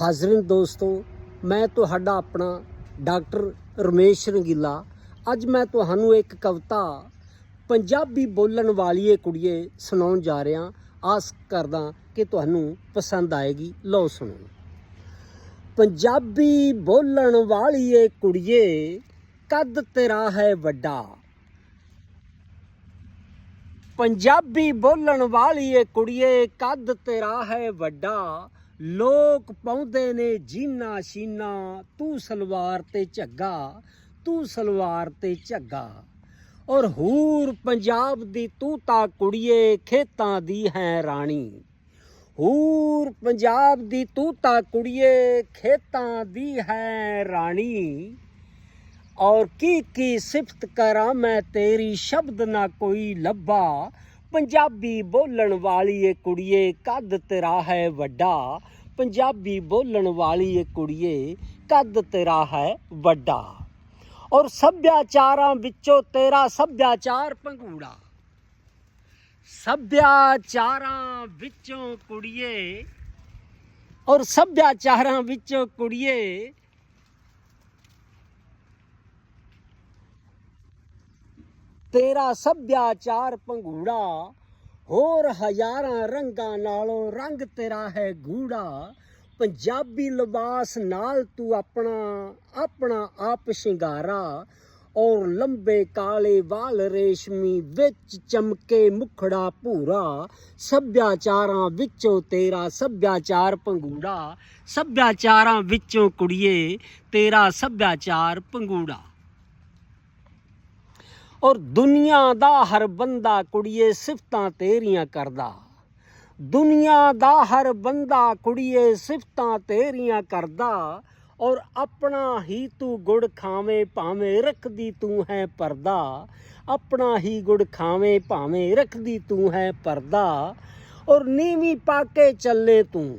ਹਾਜ਼ਰੀਨ ਦੋਸਤੋ, ਮੈਂ ਤੁਹਾਡਾ ਆਪਣਾ ਡਾਕਟਰ ਰਮੇਸ਼ ਰੰਗੀਲਾ। ਅੱਜ ਮੈਂ ਤੁਹਾਨੂੰ ਇੱਕ ਕਵਿਤਾ ਪੰਜਾਬੀ ਬੋਲਣ ਵਾਲੀਏ ਕੁੜੀਏ ਸੁਣਾਉਣ ਜਾ ਰਿਹਾ। ਆਸ ਕਰਦਾ ਕਿ ਤੁਹਾਨੂੰ ਪਸੰਦ ਆਏਗੀ। ਲਓ ਸੁਣੋ। ਪੰਜਾਬੀ ਬੋਲਣ ਵਾਲੀਏ ਕੁੜੀਏ, ਕੱਦ ਤੇਰਾ ਹੈ ਵੱਡਾ। ਪੰਜਾਬੀ ਬੋਲਣ ਵਾਲੀ ਏ ਕੁੜੀਏ, ਕੱਦ ਤੇਰਾ ਹੈ ਵੱਡਾ। ਲੋਕ ਪਾਉਂਦੇ ਨੇ ਜੀਨਾ ਸ਼ੀਨਾ, ਤੂੰ ਸਲਵਾਰ ਤੇ ਝੱਗਾ, ਤੂੰ ਸਲਵਾਰ ਤੇ ਝੱਗਾ। ਔਰ ਹੂਰ ਪੰਜਾਬ ਦੀ ਤੂੰ ਤਾਂ ਕੁੜੀਏ, ਖੇਤਾਂ ਦੀ ਹੈ ਰਾਣੀ। ਹੂਰ ਪੰਜਾਬ ਦੀ ਤੂੰ ਤਾਂ ਕੁੜੀਏ, ਖੇਤਾਂ ਦੀ ਹੈ ਰਾਣੀ। ਔਰ ਕੀ ਕੀ ਸਿਫਤ ਕਰਾਂ ਮੈਂ ਤੇਰੀ, ਸ਼ਬਦ ਨਾ ਕੋਈ ਲੱਭਾ। ਪੰਜਾਬੀ ਬੋਲਣ ਵਾਲੀ ਏ ਕੁੜੀਏ, ਕੱਦ ਤੇਰਾ ਹੈ ਵੱਡਾ। ਪੰਜਾਬੀ ਬੋਲਣ ਵਾਲੀ ਏ ਕੁੜੀਏ, ਕੱਦ ਤੇਰਾ ਹੈ ਵੱਡਾ। ਔਰ ਸੱਭਿਆਚਾਰਾਂ ਵਿੱਚੋਂ ਤੇਰਾ ਸੱਭਿਆਚਾਰ ਪੰਗੂੜਾ ਸੱਭਿਆਚਾਰਾਂ ਵਿੱਚੋਂ ਕੁੜੀਏ, ਔਰ ਸੱਭਿਆਚਾਰਾਂ ਵਿੱਚੋਂ ਕੁੜੀਏ ਤੇਰਾ ਸੱਭਿਆਚਾਰ ਪੰਘੂੜਾ, ਹੋਰ ਹਜ਼ਾਰਾਂ ਰੰਗਾਂ ਨਾਲੋਂ ਰੰਗ ਤੇਰਾ ਹੈ ਗੂੜਾ। ਪੰਜਾਬੀ ਲਿਬਾਸ ਨਾਲ ਤੂੰ ਆਪਣਾ ਆਪਣਾ ਆਪ ਸ਼ਿੰਗਾਰਾ। ਔਰ ਲੰਬੇ ਕਾਲੇ ਵਾਲ ਰੇਸ਼ਮੀ ਵਿੱਚ ਚਮਕੇ ਮੁਖੜਾ ਭੂਰਾ। ਸੱਭਿਆਚਾਰਾਂ ਵਿੱਚੋਂ ਤੇਰਾ ਸੱਭਿਆਚਾਰ ਪੰਗੂੜਾ ਸੱਭਿਆਚਾਰਾਂ ਵਿੱਚੋਂ ਕੁੜੀਏ, ਤੇਰਾ ਸੱਭਿਆਚਾਰ ਪੰਗੂੜਾ ਔਰ ਦੁਨੀਆ ਦਾ ਹਰ ਬੰਦਾ ਕੁੜੀਏ ਸਿਫਤਾਂ ਤੇਰੀਆਂ ਕਰਦਾ। ਦੁਨੀਆ ਦਾ ਹਰ ਬੰਦਾ ਕੁੜੀਏ ਸਿਫਤਾਂ ਤੇਰੀਆਂ ਕਰਦਾ। ਔਰ ਆਪਣਾ ਹੀ ਤੂੰ ਗੁੜ ਖਾਵੇਂ ਭਾਵੇਂ ਰੱਖਦੀ ਤੂੰ ਹੈ ਪਰਦਾ। ਆਪਣਾ ਹੀ ਗੁੜ ਖਾਵੇਂ ਭਾਵੇਂ ਰੱਖਦੀ ਤੂੰ ਹੈ ਪਰਦਾ। ਔਰ ਨੀਵੀਂ ਪਾ ਕੇ ਚੱਲੇ ਤੂੰ,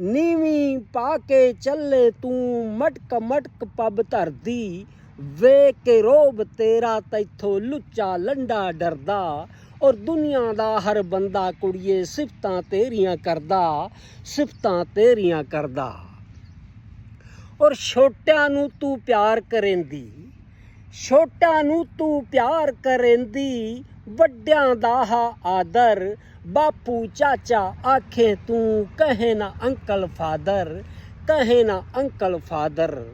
ਨੀਵੀਂ ਪਾ ਕੇ ਚੱਲੇ ਤੂੰ, ਮਟਕ ਮਟਕ ਪੱਬ ਧਰਦੀ। ਵੇ ਕੇ ਰੋਬ ਤੇਰਾ ਤੈਥੋਂ ਲੁੱਚਾ ਲੰਡਾ ਡਰਦਾ ਔਰ ਦੁਨੀਆ ਦਾ ਹਰ ਬੰਦਾ ਕੁੜੀਏ ਸਿਫਤਾਂ ਤੇਰੀਆਂ ਕਰਦਾ, ਸਿਫਤਾਂ ਤੇਰੀਆਂ ਕਰਦਾ। ਔਰ ਛੋਟਿਆਂ ਨੂੰ ਤੂੰ ਪਿਆਰ ਕਰੇਂਦੀ, ਛੋਟਿਆਂ ਨੂੰ ਤੂੰ ਪਿਆਰ ਕਰੇਂਦੀ, ਵੱਡਿਆਂ ਦਾ ਹਾ ਆਦਰ, ਬਾਪੂ, ਚਾਚਾ ਆਖੇ ਤੂੰ ਕਹੇ ਨਾ ਅੰਕਲ ਫਾਦਰ, ਕਹੇ ਨਾ ਅੰਕਲ ਫਾਦਰ।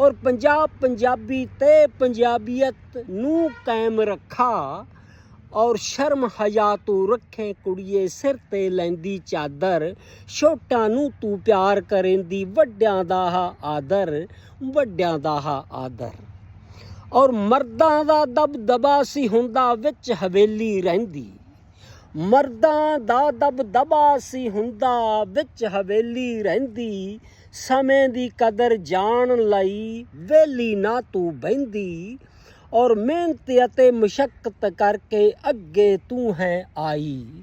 ਔਰ ਪੰਜਾਬ ਪੰਜਾਬੀ ਤੇ ਪੰਜਾਬੀਅਤ ਨੂੰ ਕਾਇਮ ਰੱਖਾ ਔਰ ਸ਼ਰਮ ਹਯਾ ਤੂੰ ਰੱਖੇ ਕੁੜੀਏ ਸਿਰ ਤੇ ਲੈਂਦੀ ਚਾਦਰ, ਛੋਟਾਂ ਨੂੰ ਤੂੰ ਪਿਆਰ ਕਰੇਂਦੀ, ਵੱਡਿਆਂ ਦਾ ਹਾ ਆਦਰ, ਵੱਡਿਆਂ ਦਾ ਹਾ ਆਦਰ। ਔਰ ਮਰਦਾਂ ਦਾ ਦਬਦਬਾ ਸੀ ਹੁੰਦਾ ਵਿੱਚ ਹਵੇਲੀ ਰਹਿੰਦੀ। ਮਰਦਾਂ ਦਾ ਦਬਦਬਾ ਸੀ ਹੁੰਦਾ ਵਿੱਚ ਹਵੇਲੀ ਰਹਿੰਦੀ। ਸਮੇਂ ਦੀ ਕਦਰ ਜਾਣ ਲਈ ਵੇਲੀ ਨਾ ਤੂੰ ਬਹਿੰਦੀ ਔਰ ਮਿਹਨਤ ਅਤੇ ਮੁਸ਼ਕਲ ਕਰਕੇ ਅੱਗੇ ਤੂੰ ਹੈ ਆਈ।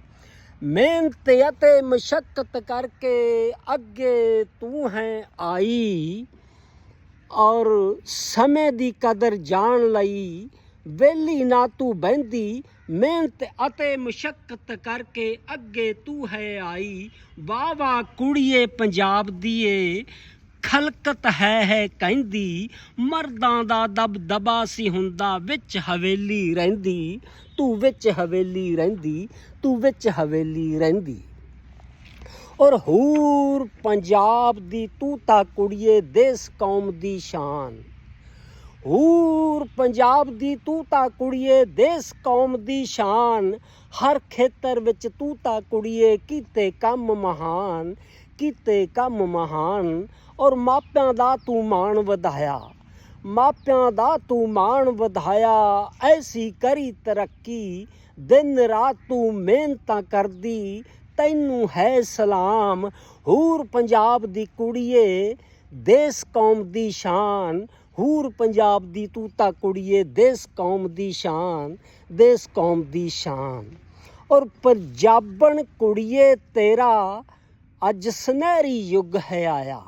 ਮਿਹਨਤ ਅਤੇ ਮੁਸ਼ਕਲ ਕਰਕੇ ਅੱਗੇ ਤੂੰ ਹੈ ਆਈ ਔਰ ਸਮੇਂ ਦੀ ਕਦਰ ਜਾਣ ਲਈ ਵੇਲੀ ਨਾ ਤੂੰ ਬਹਿੰਦੀ, ਮਿਹਨਤ ਅਤੇ ਮੁਸ਼ਕਲ ਕਰਕੇ ਅੱਗੇ ਤੂੰ ਹੈ ਆਈ। ਵਾਹ ਵਾਹ ਕੁੜੀਏ ਪੰਜਾਬ ਦੀ ਏ ਖਲਕਤ ਹੈ ਹੈ ਕਹਿੰਦੀ, ਮਰਦਾਂ ਦਾ ਦਬ ਦਬਾ ਸੀ ਹੁੰਦਾ, ਵਿੱਚ ਹਵੇਲੀ ਰਹਿੰਦੀ। ਤੂੰ ਵਿੱਚ ਹਵੇਲੀ ਰਹਿੰਦੀ, ਤੂੰ ਵਿੱਚ ਹਵੇਲੀ ਰਹਿੰਦੀ। ਔਰ ਹੂਰ ਪੰਜਾਬ ਦੀ ਤੂੰ ਤਾਂ ਕੁੜੀਏ, ਦੇਸ ਕੌਮ ਦੀ ਸ਼ਾਨ। ਹੂਰ ਪੰਜਾਬ ਦੀ ਤੂੰ ਤਾਂ ਕੁੜੀਏ, ਦੇਸ ਕੌਮ ਦੀ ਸ਼ਾਨ। ਹਰ ਖੇਤਰ ਵਿੱਚ ਤੂੰ ਤਾਂ ਕੁੜੀਏ, ਕੀਤੇ ਕੰਮ ਮਹਾਨ, ਕੀਤੇ ਕੰਮ ਮਹਾਨ। ਔਰ ਮਾਪਿਆਂ ਦਾ ਤੂੰ ਮਾਣ ਵਧਾਇਆ, ਮਾਪਿਆਂ ਦਾ ਤੂੰ ਮਾਣ ਵਧਾਇਆ। ਐਸੀ ਕਰੀ ਤਰੱਕੀ, ਦਿਨ ਰਾਤ ਤੂੰ ਮਿਹਨਤਾਂ ਕਰਦੀ, ਤੈਨੂੰ ਹੈ ਸਲਾਮ। ਹੂਰ ਪੰਜਾਬ ਦੀ ਕੁੜੀਏ, ਦੇਸ ਕੌਮ ਦੀ ਸ਼ਾਨ। ਹੂਰ ਪੰਜਾਬ ਦੀ ਤੂੰ ਤਾਂ ਕੁੜੀਏ, ਦੇਸ ਕੌਮ ਦੀ ਸ਼ਾਨ, ਦੇਸ ਕੌਮ ਦੀ ਸ਼ਾਨ। ਔਰ ਪੰਜਾਬਣ ਕੁੜੀਏ ਤੇਰਾ ਅੱਜ ਸੁਨਹਿਰੀ ਯੁੱਗ ਹੈ ਆਇਆ।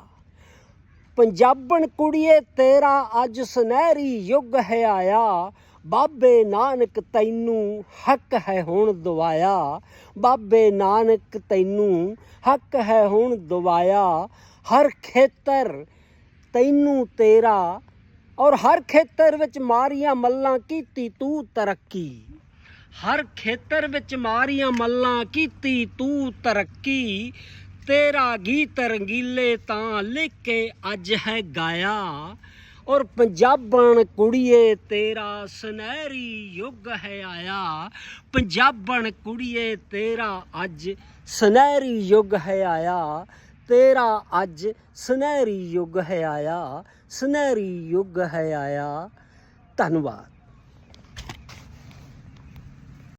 ਪੰਜਾਬਣ ਕੁੜੀਏ ਤੇਰਾ ਅੱਜ ਸੁਨਹਿਰੀ ਯੁੱਗ ਹੈ ਆਇਆ। ਬਾਬੇ ਨਾਨਕ ਤੈਨੂੰ ਹੱਕ ਹੈ ਹੁਣ ਦਵਾਇਆ। ਬਾਬੇ ਨਾਨਕ ਤੈਨੂੰ ਹੱਕ ਹੈ ਹੁਣ ਦਵਾਇਆ। ਹਰ ਖੇਤਰ ਤੈਨੂੰ ਤੇਰਾ ਔਰ ਹਰ ਖੇਤਰ ਵਿੱਚ ਮਾਰੀਆਂ ਮੱਲਾਂ ਕੀਤੀ ਤੂੰ ਤਰੱਕੀ। ਹਰ ਖੇਤਰ ਵਿੱਚ ਮਾਰੀਆਂ ਮੱਲਾਂ ਕੀਤੀ ਤੂੰ ਤਰੱਕੀ। ਤੇਰਾ ਗੀਤ ਰੰਗੀਲੇ ਤਾਂ ਲਿਖ ਕੇ ਅੱਜ ਹੈ ਗਾਇਆ। ਔਰ ਪੰਜਾਬਣ ਕੁੜੀਏ, ਤੇਰਾ ਸੁਨਹਿਰੀ ਯੁੱਗ ਹੈ ਆਇਆ। ਪੰਜਾਬਣ ਕੁੜੀਏ, ਤੇਰਾ ਅੱਜ ਸੁਨਹਿਰੀ ਯੁੱਗ ਹੈ ਆਇਆ। ਤੇਰਾ ਅੱਜ ਸੁਨਹਿਰੀ ਯੁੱਗ ਹੈ ਆਇਆ ਸੁਨਹਿਰੀ ਯੁੱਗ ਹੈ ਆਇਆ। ਧੰਨਵਾਦ।